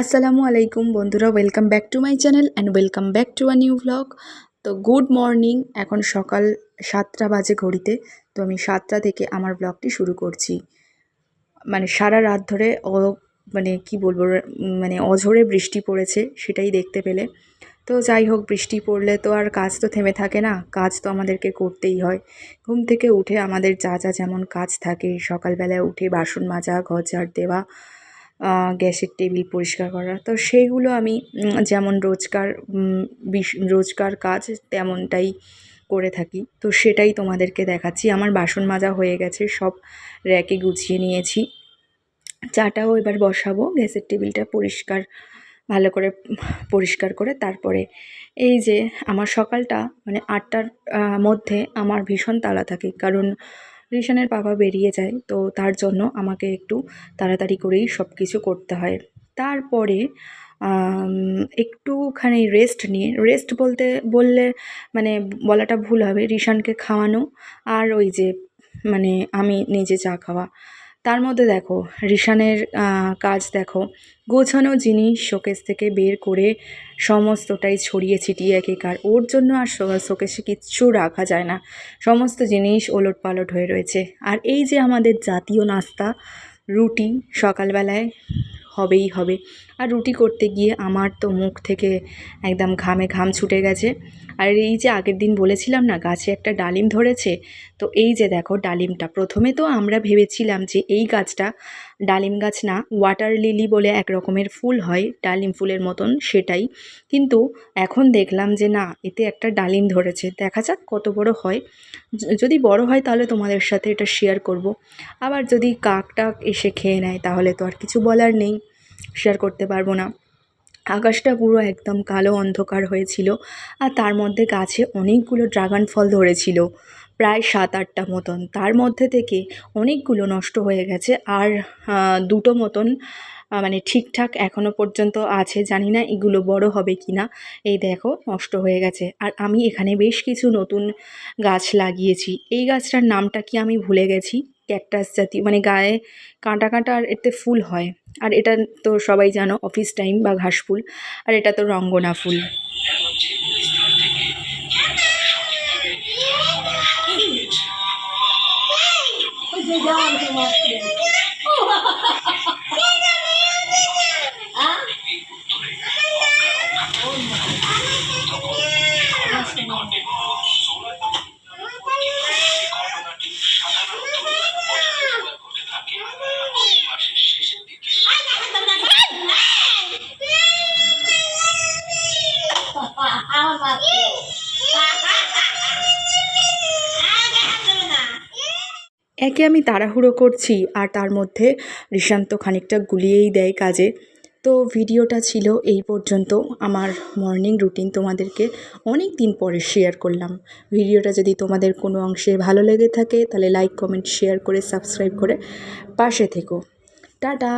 আসসালামু আলাইকুম বন্ধুরা welcome back to my channel and welcome back to a new vlog তো গুড মর্নিং এখন সকাল সাতটা বাজে ঘড়িতে, তো আমি সাতটা থেকে আমার ব্লগটি শুরু করছি। মানে সারা রাত ধরে অ মানে কি বলব মানে অঝোরে বৃষ্টি পড়েছে, সেটাই দেখতে পেলে। তো যাই হোক, বৃষ্টি পড়লে তো আর কাজ তো থেমে থাকে না, কাজ তো আমাদেরকে করতেই হয়। ঘুম থেকে উঠে আমাদের যা যা যেমন কাজ থাকে, সকালবেলায় উঠে বাসন মাজা, ঘর ঝাড় দেওয়া গ্যাসের টেবিল পরিষ্কার করা। তো সেইগুলো আমি যেমন রোজকার বিশ- রোজকার কাজ তেমনটাই করে থাকি। তো সেটাই তোমাদেরকে দেখাচ্ছি। আমার বাসন মাজা হয়ে গেছে, সব র্যাকে গুছিয়ে নিয়েছি। চাটাও এবার বসাবো, গ্যাসের টেবিলটা পরিষ্কার, ভালো করে পরিষ্কার করে তারপরে এই যে আমার সকালটা মানে আটটার মধ্যে আমার ভীষণ তাড়া থাকে। কারণ রিশানের বাবা বেরিয়ে যায়। তো তার জন্য আমাকে একটু তাড়াতাড়ি করেই সব কিছু করতে হয়। তারপরে একটুখানি রেস্ট নিয়ে রেস্ট বলতে, বললে মানে বলাটা ভুল হবে, রিশানকে খাওয়ানো আর ওই যে মানে আমি নিজে চা খাওয়া। তার মধ্যে দেখো, রিশানের কাজ দেখো। গোছানো জিনিস শোকেস থেকে বের করে সমস্তটাই ছড়িয়ে ছিটিয়ে একেকার ওর জন্য আর শোকেসে কিচ্ছু রাখা যায় না। সমস্ত জিনিস ওলট পালট হয়ে রয়েছে। আর এই যে আমাদের জাতীয় নাস্তা, রুটি সকালবেলায় হবেই হবে। আর রুটি করতে গিয়ে আমার তো মুখ থেকে একদম ঘামে ঘাম ছুটে গেছে। আর এই যে আগের দিন বলেছিলাম না, গাছে একটা ডালিম ধরেছে, তো এই যে দেখো ডালিমটা, প্রথমে তো আমরা ভেবেছিলাম যে এই গাছটা ডালিম গাছ না ওয়াটার লিলি বলে এক রকমের ফুল হয়, ডালিম ফুলের মতন সেটাই। কিন্তু এখন দেখলাম যে না, এতে একটা ডালিম ধরেছে। দেখা যাক কত বড় হয়। যদি বড় হয় তাহলে তোমাদের সাথে এটা শেয়ার করব। আবার যদি কাক টাক এসে খেয়ে নেয়, তাহলে তো আর কিছু বলার নেই। শেয়ার করতে পারব না। আকাশটা পুরো একদম কালো অন্ধকার হয়েছিল, আর তার মধ্যে গাছে অনেকগুলো ড্রাগন ফল ধরেছিল। প্রায় সাত আটটা মতন। তার মধ্যে থেকে অনেকগুলো নষ্ট হয়ে গেছে আর দুটো মতন মানে ঠিকঠাক এখনও পর্যন্ত আছে, জানি না এগুলো বড় হবে কি না এই দেখো, নষ্ট হয়ে গেছে। আর আমি এখানে বেশ কিছু নতুন গাছ লাগিয়েছি। এই গাছটার নামটা কি আমি ভুলে গেছি? ক্যাকটাস জাতীয় মানে গায়ে কাঁটা কাঁটা আর এতে ফুল হয়। আর এটা তো সবাই জানো, অফিস টাইম বা ঘাস ফুল। আর এটা তো রঙ্গনা ফুল। একে আমি তাড়াহুড়ো করছি আর তার মধ্যে ঋষান্ত খানিকটা গুলিয়েই দেয় কাজে। তো ভিডিওটা ছিল এই পর্যন্ত। আমার মর্নিং রুটিন তোমাদেরকে অনেক দিন পরে শেয়ার করলাম। ভিডিওটা যদি তোমাদের কোনো অংশে ভালো লেগে থাকে, তাহলে লাইক কমেন্ট শেয়ার করে সাবস্ক্রাইব করে পাশে থেকো। টাটা!